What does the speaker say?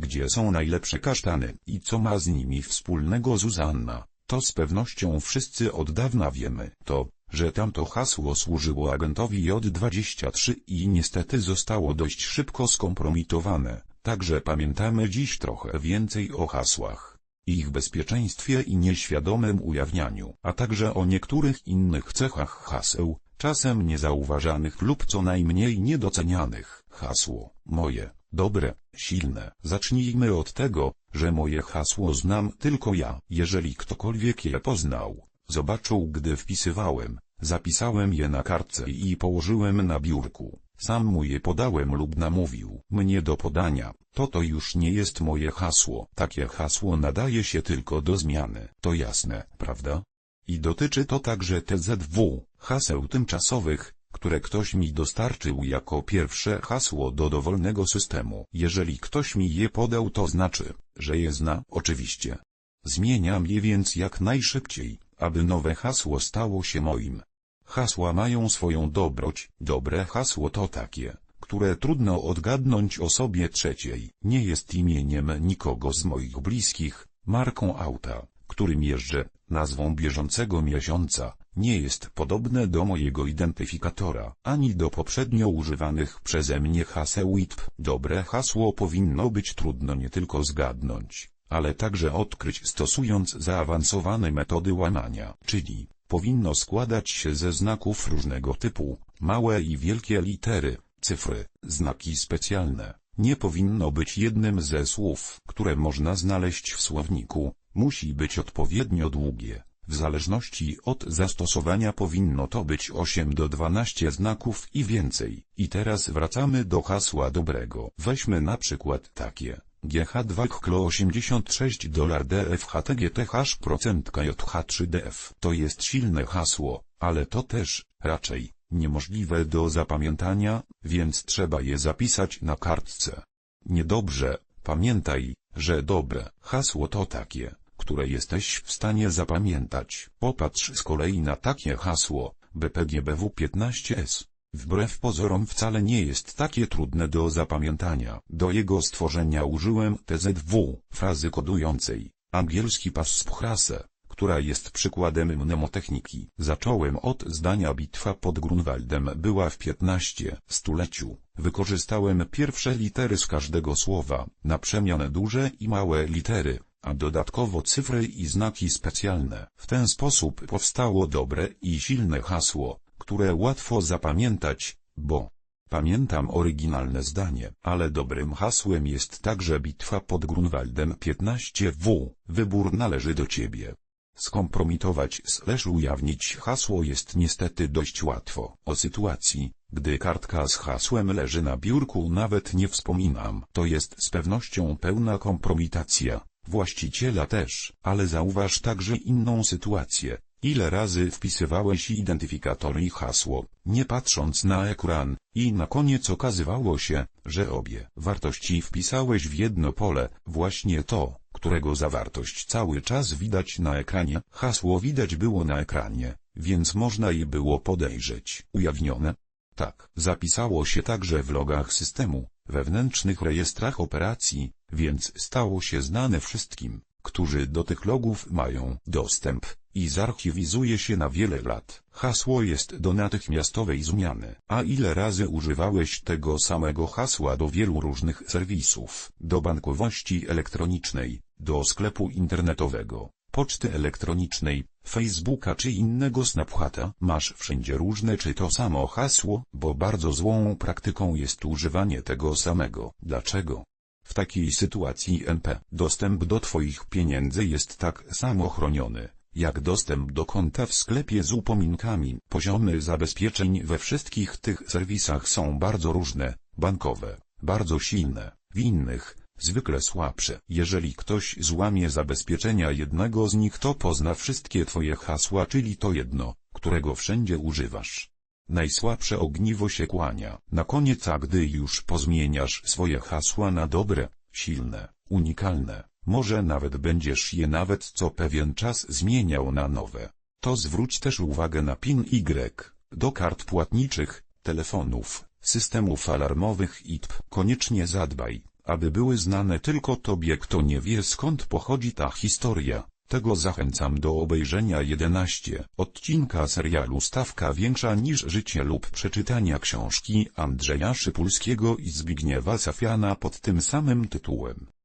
gdzie są najlepsze kasztany i co ma z nimi wspólnego Zuzanna, to z pewnością wszyscy od dawna wiemy. To, że tamto hasło służyło agentowi J23 i niestety zostało dość szybko skompromitowane, także pamiętamy dziś trochę więcej o hasłach, ich bezpieczeństwie i nieświadomym ujawnianiu, a także o niektórych innych cechach haseł, czasem niezauważanych lub co najmniej niedocenianych. Hasło, moje, dobre, silne. Zacznijmy od tego, że moje hasło znam tylko ja. Jeżeli ktokolwiek je poznał, zobaczył gdy wpisywałem, zapisałem je na kartce i położyłem na biurku, sam mu je podałem lub namówił mnie do podania, to to już nie jest moje hasło. Takie hasło nadaje się tylko do zmiany. To jasne, prawda? I dotyczy to także TZW, haseł tymczasowych, które ktoś mi dostarczył jako pierwsze hasło do dowolnego systemu. Jeżeli ktoś mi je podał to znaczy, że je zna, oczywiście. Zmieniam je więc jak najszybciej, aby nowe hasło stało się moim. Hasła mają swoją dobroć, dobre hasło to takie, które trudno odgadnąć osobie trzeciej. Nie jest imieniem nikogo z moich bliskich, marką auta, którym jeżdżę, nazwą bieżącego miesiąca, nie jest podobne do mojego identyfikatora, ani do poprzednio używanych przeze mnie haseł ITP. Dobre hasło powinno być trudno nie tylko zgadnąć, ale także odkryć stosując zaawansowane metody łamania, czyli powinno składać się ze znaków różnego typu, małe i wielkie litery, cyfry, znaki specjalne. Nie powinno być jednym ze słów, które można znaleźć w słowniku, musi być odpowiednio długie. W zależności od zastosowania powinno to być 8 do 12 znaków i więcej. I teraz wracamy do hasła dobrego. Weźmy na przykład takie. GH2 KLO 86 dolar DFHTGTH procent KJH3DF. To jest silne hasło, ale to też, raczej, niemożliwe do zapamiętania, więc trzeba je zapisać na kartce. Niedobrze, pamiętaj, że dobre hasło to takie, które jesteś w stanie zapamiętać. Popatrz z kolei na takie hasło, BPGBW15S. Wbrew pozorom wcale nie jest takie trudne do zapamiętania. Do jego stworzenia użyłem TZW, frazy kodującej, angielski passphrase, która jest przykładem mnemotechniki. Zacząłem od zdania bitwa pod Grunwaldem była w 15 stuleciu. Wykorzystałem pierwsze litery z każdego słowa, na przemianę duże i małe litery, a dodatkowo cyfry i znaki specjalne. W ten sposób powstało dobre i silne hasło, które łatwo zapamiętać, bo Pamiętam oryginalne zdanie, ale dobrym hasłem jest także bitwa pod Grunwaldem 15W. Wybór należy do ciebie. Skompromitować slash ujawnić hasło jest niestety dość łatwo. O sytuacji, gdy kartka z hasłem leży na biurku nawet nie wspominam. To jest z pewnością pełna kompromitacja. Właściciela też, ale zauważ także inną sytuację. Ile razy wpisywałeś identyfikator i hasło, nie patrząc na ekran, i na koniec okazywało się, że obie wartości wpisałeś w jedno pole, właśnie to, którego zawartość cały czas widać na ekranie, hasło widać było na ekranie, więc można je było podejrzeć. Ujawnione? Tak. Zapisało się także w logach systemu, wewnętrznych rejestrach operacji, więc stało się znane wszystkim, którzy do tych logów mają dostęp i zarchiwizuje się na wiele lat. Hasło jest do natychmiastowej zmiany. A ile razy używałeś tego samego hasła do wielu różnych serwisów, do bankowości elektronicznej, do sklepu internetowego, poczty elektronicznej, Facebooka czy innego Snapchata. Masz wszędzie różne czy to samo hasło, bo bardzo złą praktyką jest używanie tego samego. Dlaczego? W takiej sytuacji NP dostęp do Twoich pieniędzy jest tak samo chroniony, jak dostęp do konta w sklepie z upominkami. Poziomy zabezpieczeń we wszystkich tych serwisach są bardzo różne, bankowe, bardzo silne, w innych, zwykle słabsze. Jeżeli ktoś złamie zabezpieczenia jednego z nich to pozna wszystkie Twoje hasła czyli to jedno, którego wszędzie używasz. Najsłabsze ogniwo się kłania. Na koniec a gdy już pozmieniasz swoje hasła na dobre, silne, unikalne, może nawet będziesz je nawet co pewien czas zmieniał na nowe. To zwróć też uwagę na PIN Y, do kart płatniczych, telefonów, systemów alarmowych ITP. Koniecznie zadbaj, aby były znane tylko tobie kto nie wie skąd pochodzi ta historia. Tego zachęcam do obejrzenia 11 odcinka serialu Stawka Większa niż Życie lub przeczytania książki Andrzeja Szypulskiego i Zbigniewa Safiana pod tym samym tytułem.